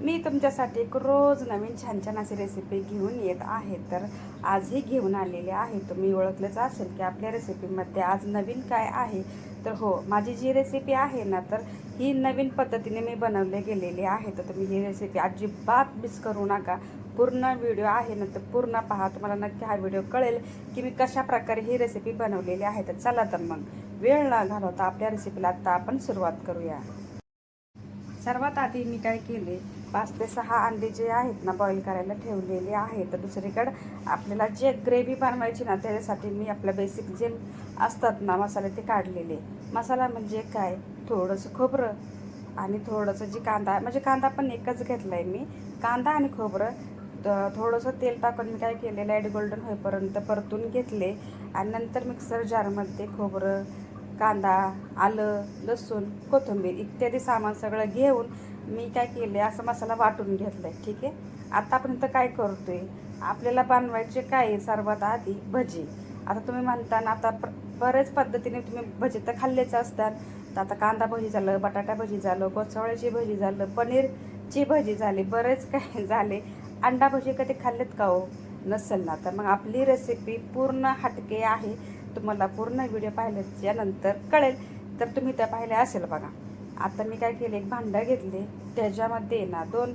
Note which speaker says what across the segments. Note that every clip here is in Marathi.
Speaker 1: मी तुमच्यासाठी एक रोज नवीन छान छान अशी रेसिपी घेऊन येत आहे. तर आजही घेऊन आलेले आहे. तुम्ही ओळखलंच असेल की आपल्या रेसिपीमध्ये आज नवीन काय आहे? तर हो माझी जी रेसिपी आहे ना तर ही नवीन पद्धतीने मी बनवले गेलेली आहे. तर तुम्ही ही रेसिपी अजिबात मिस करू नका. पूर्ण व्हिडिओ आहे ना तर पूर्ण पहा. तुम्हाला नक्की हा व्हिडिओ कळेल की मी कशा प्रकारे ही रेसिपी बनवलेली आहे. तर चला तर मग वेळ न घालवता आपल्या रेसिपीला आत्ता आपण सुरुवात करूया. सर्वात आधी मी काय केले? पाच ते सहा अंडे जे आहेत ना बॉईल करायला ठेवलेले आहेत. तर दुसरीकडं आपल्याला जे ग्रेव्ही बनवायची ना त्याच्यासाठी मी आपलं बेसिक जे असतात ना मसाले ते काढलेले. मसाला म्हणजे काय? थोडंसं खोबरं आणि थोडंसं जी कांदा म्हणजे कांदा पण एकच घेतला आहे मी. कांदा आणि खोबरं थोडंसं तेल टाकून मी काय केले? लाइट गोल्डन होईपर्यंत परतून घेतले. आणि नंतर मिक्सर जारमध्ये खोबरं कांदा आलं लसूण कोथिंबीर इत्यादी सामान सगळं घेऊन मी काय केले असं मसाला वाटून घेतला आहे ठीक आहे? आत्तापर्यंत काय करतो आहे आपल्याला बनवायचे काय आहे? सर्वात आधी भजी. आता तुम्ही म्हणता ना आता प्र- बरेच पद्धतीने तुम्ही भजी तर खाल्लेच असतात. तर आता कांदा भजी झालं बटाटा भजी झालं कोसवळ्याची भजी झालं पनीरची भजी झाली बरेच काय झाले. अंडा भजी कधी खाल्लेत का हो? नसेल ना. तर मग आपली रेसिपी पूर्ण हटके आहे. तुम्हाला पूर्ण व्हिडिओ पाहिल्याच्यानंतर कळेल. तर तुम्ही त्या पाहिल्या असेल बघा. आता मी काय केले एक भांडं घेतले. त्याच्यामध्ये ना दोन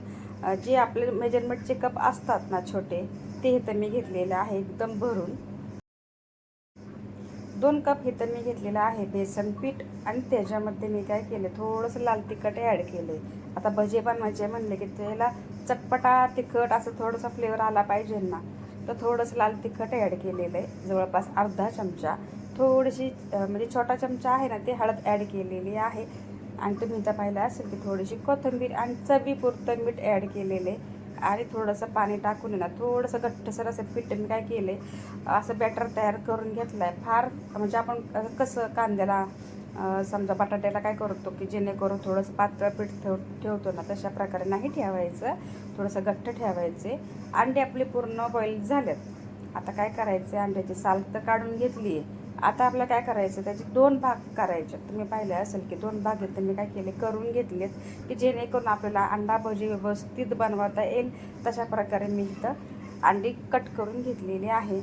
Speaker 1: जे आपले मेजरमेंटचे कप असतात ना छोटे ते इथं मी घेतलेलं आहे एकदम भरून. दोन कप इथं मी घेतलेलं आहे बेसन पीठ आणि त्याच्यामध्ये मी काय केलं थोडंसं लाल तिखट ॲड केले आता भजे बनवायचे म्हणले की त्याला चटपटा तिखट असं थोडंसं फ्लेवर आला पाहिजे ना. तर थोडंसं लाल तिखट ॲड केलेलं आहे. जवळपास अर्धा चमचा. थोडीशी म्हणजे छोटा चमचा आहे ना ते हळद ॲड केलेली आहे. आणि तुम्ही तर पाहिलं असेल की थोडीशी कोथिंबीर आणि चवीपुरतं मीठ ॲड केलेले आणि थोडंसं पाणी टाकून ना थोडंसं घट्टसर असं पीठ मी काय आहे असं बॅटर तयार करून घेतलं आहे फार म्हणजे आपण कसं कांद्याला समजा बटाट्याला काय करतो की जेणेकरून थोडंसं पातळ पीठ ठेव ठेवतो ना तशा प्रकारे नाही ठेवायचं. थोडंसं घट्ट ठेवायचे. अंडे आपले पूर्ण बॉईल झालेत. आता काय करायचं अंड्याची साल तर काढून घेतली आहे. आता आपल्याला काय करायचं? त्याचे दोन भाग करायचे. तुम्ही पाहिले असेल की दोन भाग आहेत. मी काय केले? करून घेतलेत की जेणेकरून आपल्याला अंडा भजी व्यवस्थित बनवता येईल. तशा प्रकारे मी इथं अंडी कट करून घेतलेली आहे.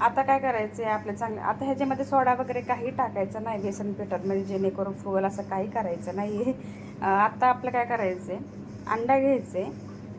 Speaker 1: आता काय करायचं आहे आपल्या चांगलं आता ह्याच्यामध्ये सोडा वगैरे काही टाकायचं नाही बेसन पिठात म्हणजे जेणेकरून फुगल असं काही करायचं नाही आहे आत्ता आपलं काय करायचं आहे अंडा घ्यायचे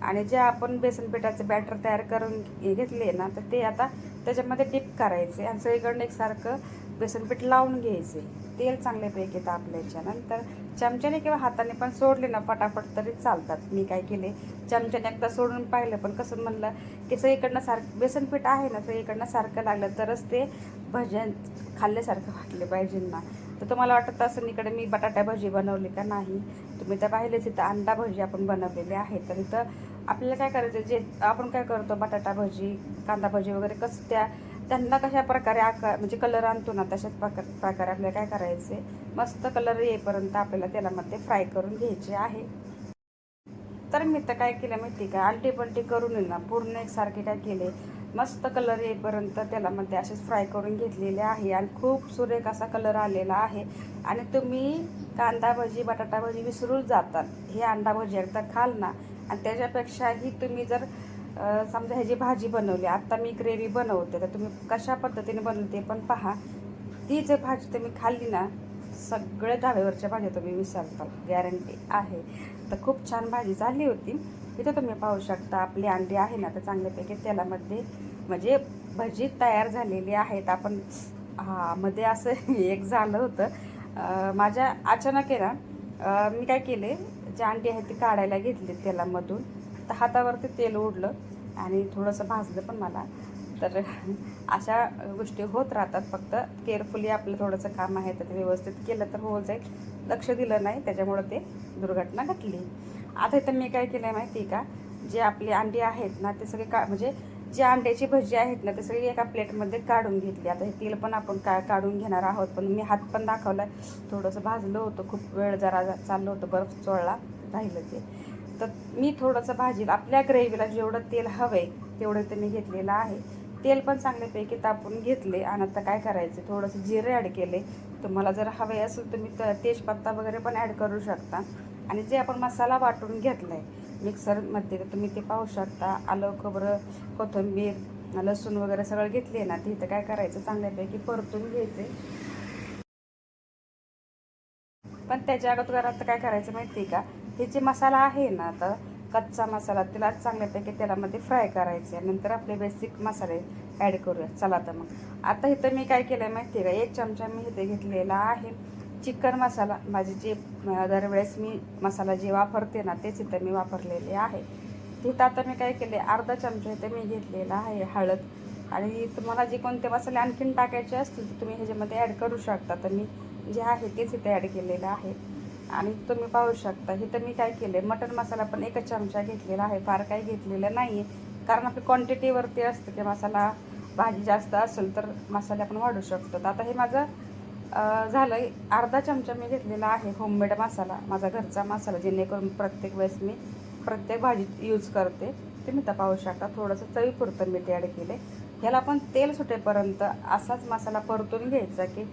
Speaker 1: आणि जे आपण बेसन पिठाचे बॅटर तयार करून घेतले ना तर ते आता त्याच्यामध्ये डिप करायचे आणि सगळीकडनं एकसारखं बेसन पीठ लावून घ्यायचे तेल चांगल्यापैकी तापल्याच्या नंतर चमच्याने किंवा हाताने पण सोडले ना फटाफट तरी चालतात. मी काय केले? चमच्याने एकदा सोडून पाहिलं पण कसं म्हणलं की सगळीकडनं सारखं बेसनपीठ आहे ना सगळीकडनं सारखं लागलं तरच ते भजन खाल्ल्यासारखं वाटले पाहिजे ना. तर तुम्हाला वाटत असं इकडे मी बटाटा भजी बनवली का नाही? तुम्ही तर पाहिलेच इथं अंडा भजी आपण बनवलेली आहे तर इथं आपल्याला काय करायचं? जे आपण काय करतो बटाटा भजी कांदा भजी वगैरे कसं त्या त्यांना कशा प्रकारे आकार म्हणजे कलर आणतो ना तशाच प्रकार प्रकारे आपल्याला काय करायचे मस्त कलर येईपर्यंत आपल्याला तेलामध्ये फ्राय करून घ्यायचे आहे. तर मी तर काय केलं माहिती का? आलटी पलटी करून ना पूर्ण एकसारखे काय केले? मस्त कलर येईपर्यंत तेलामध्ये असेच फ्राय करून घेतलेले आहे आणि खूप सुरेख असा कलर आलेला आहे. आणि तुम्ही कांदा भजी बटाटा भजी विसरून जातात. हे अंडा भजी एकदा खाल ना आणि त्याच्यापेक्षाही तुम्ही जर समजा ह्याची भाजी बनवली आत्ता मी ग्रेव्ही बनवते तर तुम्ही कशा पद्धतीने बनवते पण पहा. ती जर भाजी तुम्ही खाल्ली ना सगळ्या डाव्यावरच्या भाज्या तुम्ही विसरताल गॅरंटी आहे. तर खूप छान भाजी झाली होती. इथं तुम्ही पाहू शकता आपली अंडी आहे ना तर चांगल्यापैकी तेलामध्ये म्हणजे भजी तयार झालेली आहेत. आपण हा मध्ये असं एक झालं होतं. माझ्या अचानक आहे ना मी काय केले जे अंडी आहेत ती काढायला घेतली तेलामधून तर हातावरती तेल उडलं आणि थोडंसं भाजलं पण मला. तर अशा गोष्टी होत राहतात. फक्त केअरफुली आपलं थोडंसं काम आहे तर ते व्यवस्थित केलं तर होऊन जाईल. लक्ष दिलं नाही त्याच्यामुळं ते दुर्घटना घटली आता इथं मी काय केलं आहे माहिती आहे का? जे आपली अंडी आहेत ना ते सगळे का म्हणजे जी अंड्याची भजी आहेत ना ते सगळी एका प्लेटमध्ये काढून घेतली. आता हे तेल पण आपण का काढून घेणार आहोत पण मी हात पण दाखवला थोडंसं भाजलं होतं खूप वेळ जरा चाललं होतं बर्फ चोळला राहिलं ते. तर मी थोडंसं भाजी आपल्या ग्रेव्हीला जेवढं तेल हवं आहे तेवढं ते मी घेतलेलं आहे. तेल पण चांगल्यापैकी तापून घेतले आणि आता काय करायचं? थोडंसं जिरे ॲड केले. तुम्हाला जर हवे असेल तर त तेजपत्ता वगैरे पण ॲड करू शकता. आणि जे आपण मसाला वाटून घेतला आहे मिक्सरमध्ये तर तुम्ही ते पाहू शकता. आलं खोबरं कोथिंबीर लसूण वगैरे सगळं घेतले ना ते इथं काय करायचं? चांगल्यापैकी परतून घ्यायचे. पण त्याच्या अगोदर आता काय करायचं माहिती आहे का? हे जे मसाला आहे ना आता कच्चा मसाला त्याला चांगल्यापैकी तेलामध्ये फ्राय करायचे नंतर आपले बेसिक मसाले ॲड करूया. चला तर मग. आता इथं मी काय केलं आहे माहिती आहे का? एक चमचा मी इथे घेतलेला आहे चिकन मसाला. माझे जे दरवेळेस मी मसाला जे वापरते ना तेच इथं मी वापरलेले आहे. तिथं आता मी काय केले अर्धा चमचा इथे मी घेतलेला आहे हळद. आणि तुम्हाला जे कोणते मसाले आणखीन टाकायचे असतील तर तुम्ही ह्याच्यामध्ये ॲड करू शकता. तर मी जे आहे तेच इथे ॲड केलेलं आहे. आणि तुम्ही पाहू शकता इथं मी काय केलं आहे मटन मसाला पण एकच चमचा घेतलेला आहे फार काही घेतलेलं नाही आहे कारण आपली क्वांटिटीवरती असतं की मसाला भाजी जास्त असेल तर मसाले आपण वाढू शकतो. तर आता हे माझं झालं अर्धा चमचा मी घेतलेला आहे होममेड मसाला माझा घरचा मसाला जेणेकरून प्रत्येक वेळेस मी प्रत्येक भाजीत यूज करते. तुम्ही तर पाहू शकता थोडंसं चवीपुरतं मी ते ॲड केले ह्याला पण तेल सुटेपर्यंत असाच मसाला परतून घ्यायचा की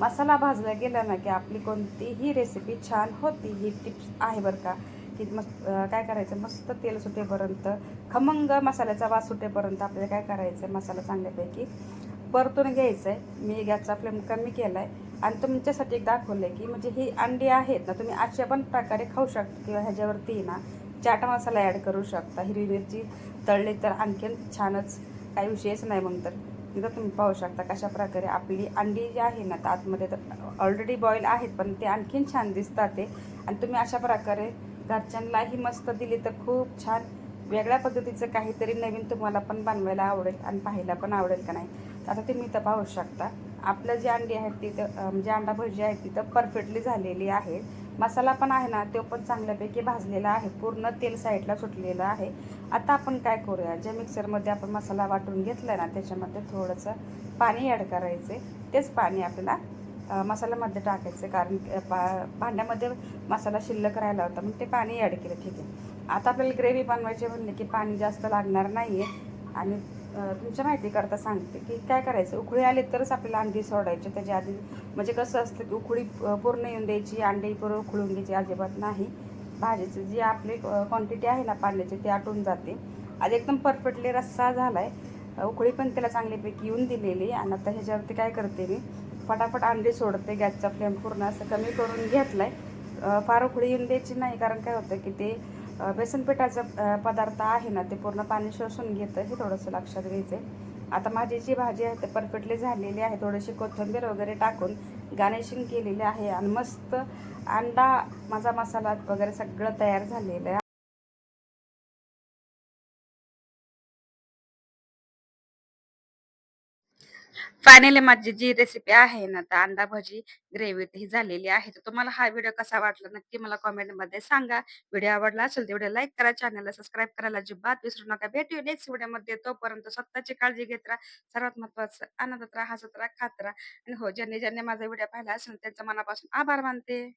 Speaker 1: मसाला भाजला गेला ना की आपली कोणतीही रेसिपी छान होती ही टिप्स आहे बरं का. की मस्त काय करायचं? मस्त तेल सुटेपर्यंत खमंग मसाल्याचा वास सुटेपर्यंत आपल्याला काय करायचं मसाला चांगल्यापैकी परतून घ्यायचं आहे मी गॅसचा फ्लेम कमी केला आहे आणि तुमच्यासाठी एक दाखवलं आहे की म्हणजे ही अंडी आहेत ना तुम्ही अशा पण प्रकारे खाऊ शकता किंवा ह्याच्यावरती ना चाट मसाला ॲड करू शकता. हिरवी मिरची तळली तर आणखीन छानच. काही विषयच नाही मग तर. इथं तुम्ही पाहू शकता कशा प्रकारे आपली अंडी जी आहे ना तर आतमध्ये तर ऑलरेडी बॉईल आहेत पण ते आणखीन छान दिसतात ते. आणि तुम्ही अशा प्रकारे घरच्यांनाही मस्त दिली तर खूप छान. वेगळ्या पद्धतीचं काहीतरी नवीन तुम्हाला पण बनवायला आवडेल आणि पाहायला पण आवडेल का नाही. आता तुम्ही तर पाहू शकता. आपलं जे अंडी आहेत तिथं म्हणजे अंडा भजी आहे तिथं परफेक्टली म्हणजे झालेली आहे. मसाला पण आहे ना तो पण चांगल्यापैकी भाजलेला आहे. पूर्ण तेल साईडला सुटलेलं आहे. आता आपण काय करूया? जे मिक्सरमध्ये आपण मसाला वाटून घेतला ना त्याच्यामध्ये थोडंसं पाणी ॲड करायचे. तेच पाणी आपल्याला मसाल्यामध्ये टाकायचं. कारण पा भांड्यामध्ये मसाला शिल्लक राहिला होता मग ते पाणी ॲड केलं. ठीक आहे. आता आपल्याला ग्रेव्ही बनवायची म्हणले की पाणी जास्त लागणार नाही आहे आणि तुमच्या माहिती करता सांगते की काय करायचं? उकळी आले तरच आपल्याला अंडी सोडायची. त्याच्या आधी म्हणजे कसं असतं की उकळी पूर्ण येऊन द्यायची अंडी पूर्ण उकळून घ्यायची अजिबात नाही. भाजीचं जी आपली क्वांटिटी आहे ना पाण्याची ती आटून जाते. आज एकदम परफेक्टली रस्सा झाला आहे उकळी पण त्याला चांगलीपैकी येऊन दिलेली आणि आता ह्याच्यावरती काय करते मी फटाफट अंडी सोडते गॅसचा फ्लेम पूर्ण असं कमी करून घेतला आहे फार उकळी येऊन द्यायची नाही. कारण काय होतं की ते बेसनपिठाचा पदार्थ आहे ना ते पूर्ण पाणी शोषून घेतं हे थोडंसं लक्षात घ्यायचं आहे आता माझी जी भाजी आहे ते परफेक्टली झालेली आहे. थोडीशी कोथिंबीर वगैरे टाकून गार्निशिंग केलेली आहे. आणि मस्त अंडा माझा मसाला वगैरे सगळं तयार झालेलं आहे. फायनली माझी जी रेसिपी आहे ना तर अंडा भजी ग्रेव्ही ही झालेली आहे. तर तुम्हाला हा व्हिडिओ कसा वाटला नक्की मला कॉमेंटमध्ये सांगा. व्हिडिओ आवडला असेल तर व्हिडिओ लाईक करा चॅनलला सबस्क्राईब करायला अजिबात विसरू नका. भेटू नेक्स्ट व्हिडिओमध्ये तोपर्यंत स्वतःची काळजी घेत राहा. सर्वात महत्वाचं आनंदात राहा हसत राहा खात राहा. आणि हो ज्यांनी ज्यांनी माझा व्हिडिओ पाहिला असेल त्यांचा मनापासून आभार मानते.